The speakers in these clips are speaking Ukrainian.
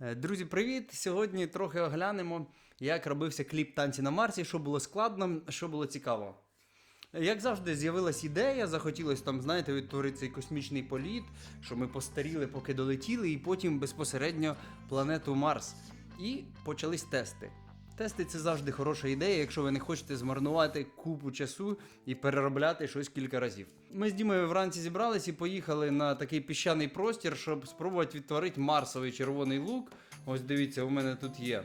Е, Друзі, привіт! Сьогодні трохи оглянемо, як робився кліп танці на Марсі, що було складно, що було цікаво. Як завжди, з'явилась ідея, захотілося там, знаєте, відтворити цей космічний політ, що ми постаріли, поки долетіли, і потім безпосередньо планету Марс. І почались тести. Тести це завжди хороша ідея, якщо ви не хочете змарнувати купу часу і переробляти щось кілька разів. Ми з Дімою вранці зібрались і поїхали на такий піщаний простір, щоб спробувати відтворити марсовий червоний лук. Ось дивіться, у мене тут є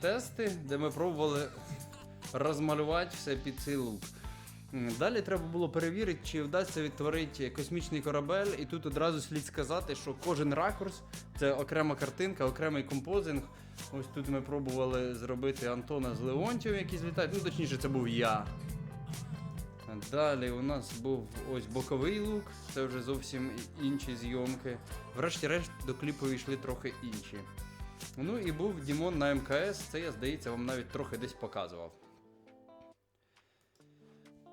тести, де ми пробували розмалювати все під цей лук. Далі треба було перевірити, чи вдасться відтворити космічний корабель, і тут одразу слід сказати, що кожен ракурс це окрема картинка, окремий композинг. Ось тут ми пробували зробити Антона з Леонтьєм, який злітає. Ну, точніше, це був я. Далі у нас був ось боковий лук, це вже зовсім інші зйомки. Врешті-решт до кліпу йшли трохи інші. Ну і був Дімон на МКС, це я, здається, вам навіть трохи десь показував.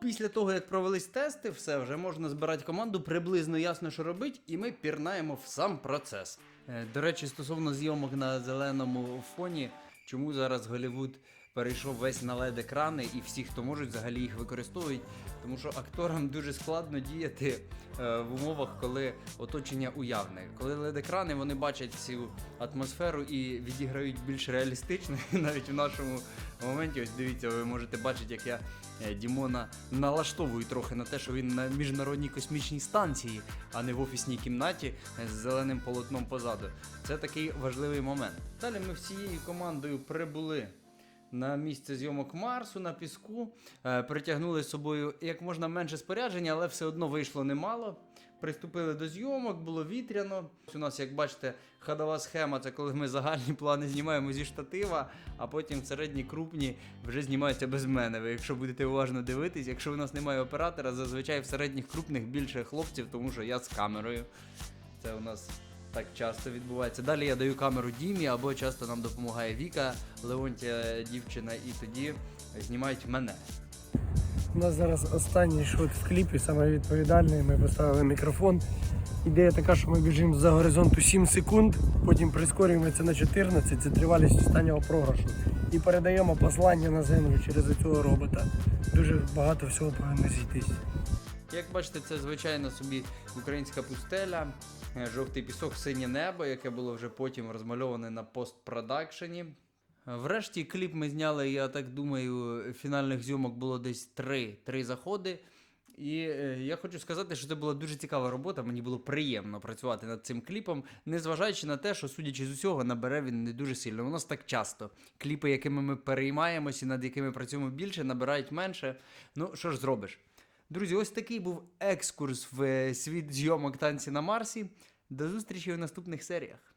Після того, як провелись тести, все вже можна збирати команду, приблизно ясно, що робить, і ми пірнаємо в сам процес. Е, До речі, стосовно зйомок на зеленому фоні, чому зараз Голівуд перейшов весь на led екрани і всі, хто можуть, взагалі їх використовують. Тому що акторам дуже складно діяти е, в умовах, коли оточення уявне. Коли led екрани вони бачать цю атмосферу і відіграють більш реалістично. Навіть в нашому моменті, ось дивіться, ви можете бачити, як я е, Дімона налаштовую трохи на те, що він на міжнародній космічній станції, а не в офісній кімнаті з зеленим полотном позаду. Це такий важливий момент. Далі ми всією командою прибули на місце зйомок Марсу на піску. Е, притягнули з собою як можна менше спорядження, але все одно вийшло немало. Приступили до зйомок, було вітряно. У нас, як бачите, ходова схема це коли ми загальні плани знімаємо зі штатива, а потім середні крупні вже знімаються без мене. Ви, якщо будете уважно дивитись, якщо у нас немає оператора, зазвичай в середніх крупних більше хлопців, тому що я з камерою. Це у нас так часто відбувається. Далі я даю камеру Дімі, або часто нам допомагає Віка, Леонтія дівчина, і тоді знімають мене. У нас зараз останній шот в кліпі, саме відповідальний. Ми поставили мікрофон. Ідея така, що ми біжимо за горизонту 7 секунд, потім прискорюємося на 14, це тривалість останнього програшу. І передаємо послання на землю через цього робота. Дуже багато всього повинно зійтись. Як бачите, це звичайно собі українська пустеля, е, жовтий пісок, синє небо, яке було вже потім розмальоване на постпродакшені. Врешті кліп ми зняли, я так думаю, фінальних зйомок було десь три, три заходи. І е, я хочу сказати, що це була дуже цікава робота. Мені було приємно працювати над цим кліпом, незважаючи на те, що, судячи з усього, набере він не дуже сильно. У нас так часто. Кліпи, якими ми переймаємося, над якими працюємо більше, набирають менше. Ну, що ж зробиш? Друзі, ось такий був екскурс в е, світ зйомок танці на Марсі. До зустрічі у наступних серіях.